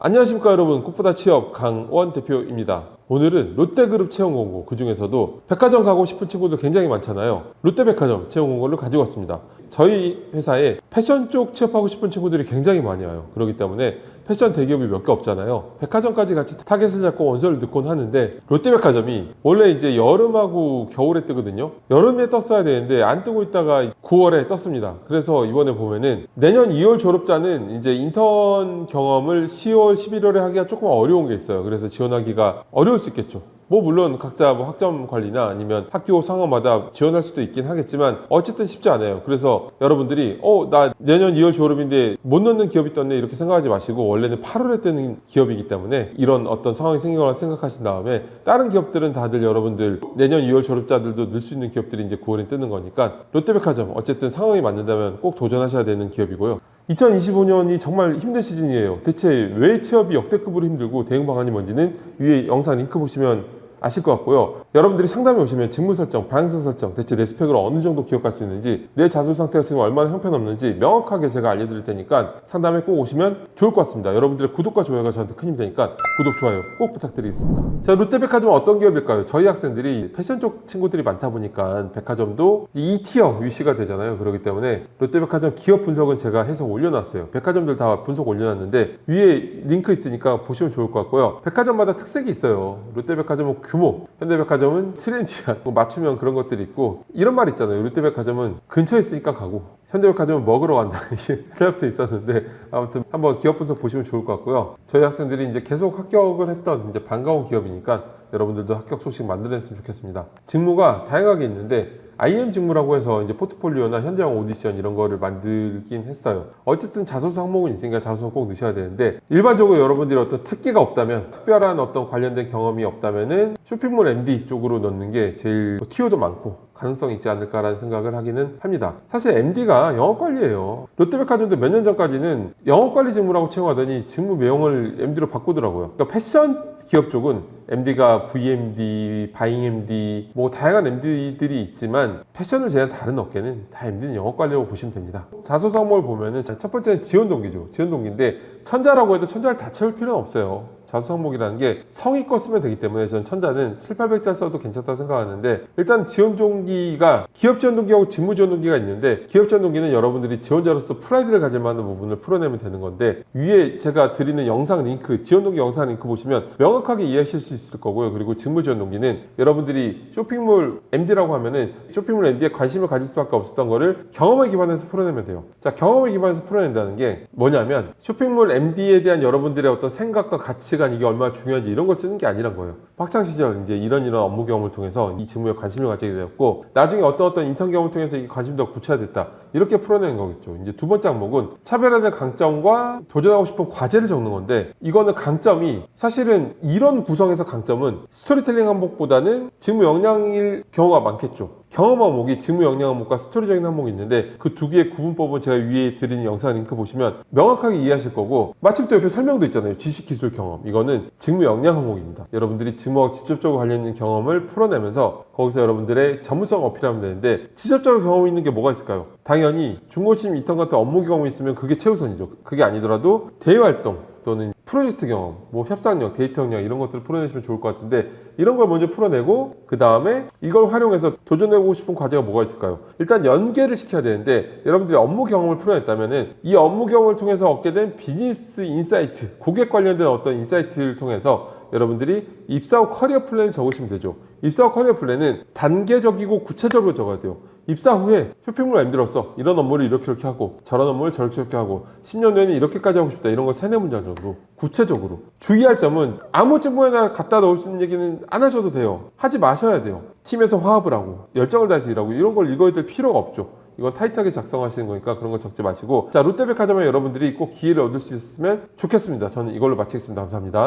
안녕하십니까 여러분. 꽃보다 취업 강원 대표입니다. 오늘은 롯데그룹 채용 공고 그 중에서도 백화점 가고 싶은 친구들 굉장히 많잖아요. 롯데백화점 채용 공고를 가지고 왔습니다. 저희 회사에 패션 쪽 취업하고 싶은 친구들이 굉장히 많이 와요. 그렇기 때문에 패션 대기업이 몇 개 없잖아요. 백화점까지 같이 타겟을 잡고 원서를 넣곤 하는데 롯데백화점이 원래 이제 여름하고 겨울에 뜨거든요. 여름에 떴어야 되는데 안 뜨고 있다가 9월에 떴습니다. 그래서 이번에 보면은 내년 2월 졸업자는 이제 인턴 경험을 10월 11월에 하기가 조금 어려운 게 있어요. 그래서 지원하기가 어려울 수 있겠죠 뭐 물론 각자 뭐 학점 관리나 아니면 학교 상황마다 지원할 수도 있긴 하겠지만 어쨌든 쉽지 않아요. 그래서 여러분들이 어 나 내년 2월 졸업인데 못 넣는 기업이 떴네 이렇게 생각하지 마시고 원래는 8월에 뜨는 기업이기 때문에 이런 어떤 상황이 생기거나 생각하신 다음에 다른 기업들은 다들 여러분들 내년 2월 졸업자들도 넣을 수 있는 기업들이 이제 9월에 뜨는 거니까 롯데백화점 어쨌든 상황이 맞는다면 꼭 도전하셔야 되는 기업이고요. 2025년이 정말 힘든 시즌이에요. 대체 왜 취업이 역대급으로 힘들고 대응 방안이 뭔지는 위에 영상 링크 보시면 아실 것 같고요. 여러분들이 상담에 오시면 직무 설정, 방향성 설정, 대체 내 스펙을 어느 정도 기억할 수 있는지, 내 자수 상태가 지금 얼마나 형편없는지 명확하게 제가 알려드릴 테니까 상담에 꼭 오시면 좋을 것 같습니다. 여러분들의 구독과 좋아요가 저한테 큰 힘이 되니까 구독, 좋아요 꼭 부탁드리겠습니다. 자, 롯데백화점은 어떤 기업일까요? 저희 학생들이 패션 쪽 친구들이 많다 보니까 백화점도 2티어 위시가 되잖아요. 그렇기 때문에 롯데백화점 기업 분석은 제가 해서 올려놨어요. 백화점들 다 분석 올려놨는데 위에 링크 있으니까 보시면 좋을 것 같고요. 백화점마다 특색이 있어요. 롯데백화점은 규모, 현대백화점은 트렌디한, 뭐 맞춤형 그런 것들이 있고 이런 말 있잖아요. 롯데백화점은 근처에 있으니까 가고 현대백화점은 먹으러 간다 이게 옛날부터 있었는데 아무튼 한번 기업 분석 보시면 좋을 것 같고요. 저희 학생들이 이제 계속 합격을 했던 이제 반가운 기업이니까 여러분들도 합격 소식 만들어냈으면 좋겠습니다. 직무가 다양하게 있는데 IM 직무라고 해서 이제 포트폴리오나 현장 오디션 이런 거를 만들긴 했어요. 어쨌든 자소서 항목은 있으니까 자소서 꼭 넣으셔야 되는데 일반적으로 여러분들이 어떤 특기가 없다면 특별한 어떤 관련된 경험이 없다면은 쇼핑몰 MD 쪽으로 넣는 게 제일 뭐 티오도 많고 가능성이 있지 않을까라는 생각을 하기는 합니다. 사실 MD가 영업관리예요. 롯데백화점도 몇 년 전까지는 영업관리 직무라고 채용하더니 직무 명을 MD로 바꾸더라고요. 그러니까 패션 기업 쪽은 MD가 VMD, 바잉 MD, 뭐 다양한 MD들이 있지만 패션을 제한 다른 업계는 다 MD는 영업관리라고 보시면 됩니다. 자소서 항목을 보면은 첫 번째는 지원 동기죠. 지원 동기인데 천자라고 해도 천자를 다 채울 필요는 없어요. 자수 항목이라는 게 성의껏 쓰면 되기 때문에 저는 천자는 7, 800자 써도 괜찮다 생각하는데 일단 지원 동기가 기업 지원 동기하고 직무 지원 동기가 있는데 기업 지원 동기는 여러분들이 지원자로서 프라이드를 가질 만한 부분을 풀어내면 되는 건데 위에 제가 드리는 영상 링크 지원 동기 영상 링크 보시면 명확하게 이해하실 수 있을 거고요. 그리고 직무 지원 동기는 여러분들이 쇼핑몰 MD라고 하면은 쇼핑몰 MD에 관심을 가질 수밖에 없었던 거를 경험에 기반해서 풀어내면 돼요. 자, 경험에 기반해서 풀어낸다는 게 뭐냐면 쇼핑몰 MD에 대한 여러분들의 어떤 생각과 가치 관 이게 얼마나 중요한지 이런 걸 쓰는 게 아니란 거예요. 학창 시절 이제 이런 이런 업무 경험을 통해서 이 직무에 관심을 가지게 되었고 나중에 어떤 어떤 인턴 경험을 통해서 이 관심이 더 구체화됐다. 이렇게 풀어내는 거겠죠. 이제 두 번째 항목은 차별화된 강점과 도전하고 싶은 과제를 적는 건데 이거는 강점이 사실은 이런 구성에서 강점은 스토리텔링 항목보다는 직무 역량일 경우가 많겠죠. 경험 항목이 직무 역량 항목과 스토리적인 항목이 있는데 그 두 개의 구분법은 제가 위에 드린 영상 링크 보시면 명확하게 이해하실 거고 마침 또 옆에 설명도 있잖아요. 지식, 기술, 경험. 이거는 직무 역량 항목입니다. 여러분들이 직무와 직접적으로 관련 있는 경험을 풀어내면서 거기서 여러분들의 전문성 어필하면 되는데 직접적으로 경험이 있는 게 뭐가 있을까요? 당연히 중고침 인턴 같은 업무 경험이 있으면 그게 최우선이죠. 그게 아니더라도 대외 활동 또는 프로젝트 경험, 뭐 협상력, 데이터 역량 이런 것들을 풀어내시면 좋을 것 같은데 이런 걸 먼저 풀어내고 그 다음에 이걸 활용해서 도전해보고 싶은 과제가 뭐가 있을까요? 일단 연계를 시켜야 되는데 여러분들이 업무 경험을 풀어냈다면은 이 업무 경험을 통해서 얻게 된 비즈니스 인사이트, 고객 관련된 어떤 인사이트를 통해서 여러분들이 입사 후 커리어 플랜을 적으시면 되죠. 입사 후 커리어 플랜은 단계적이고 구체적으로 적어야 돼요. 입사 후에 쇼핑몰 만들었어. 이런 업무를 이렇게 이렇게 하고 저런 업무를 저렇게 저렇게 하고 10년 내에는 이렇게까지 하고 싶다. 이런 거 세네 문장 정도 구체적으로 주의할 점은 아무 직무에나 갖다 넣을 수 있는 얘기는 안 하셔도 돼요. 하지 마셔야 돼요. 팀에서 화합을 하고 열정을 다해서 일하고 이런 걸 읽어야 될 필요가 없죠. 이건 타이트하게 작성하시는 거니까 그런 거 적지 마시고 자 롯데백화점에 여러분들이 꼭 기회를 얻을 수 있으면 좋겠습니다. 저는 이걸로 마치겠습니다. 감사합니다.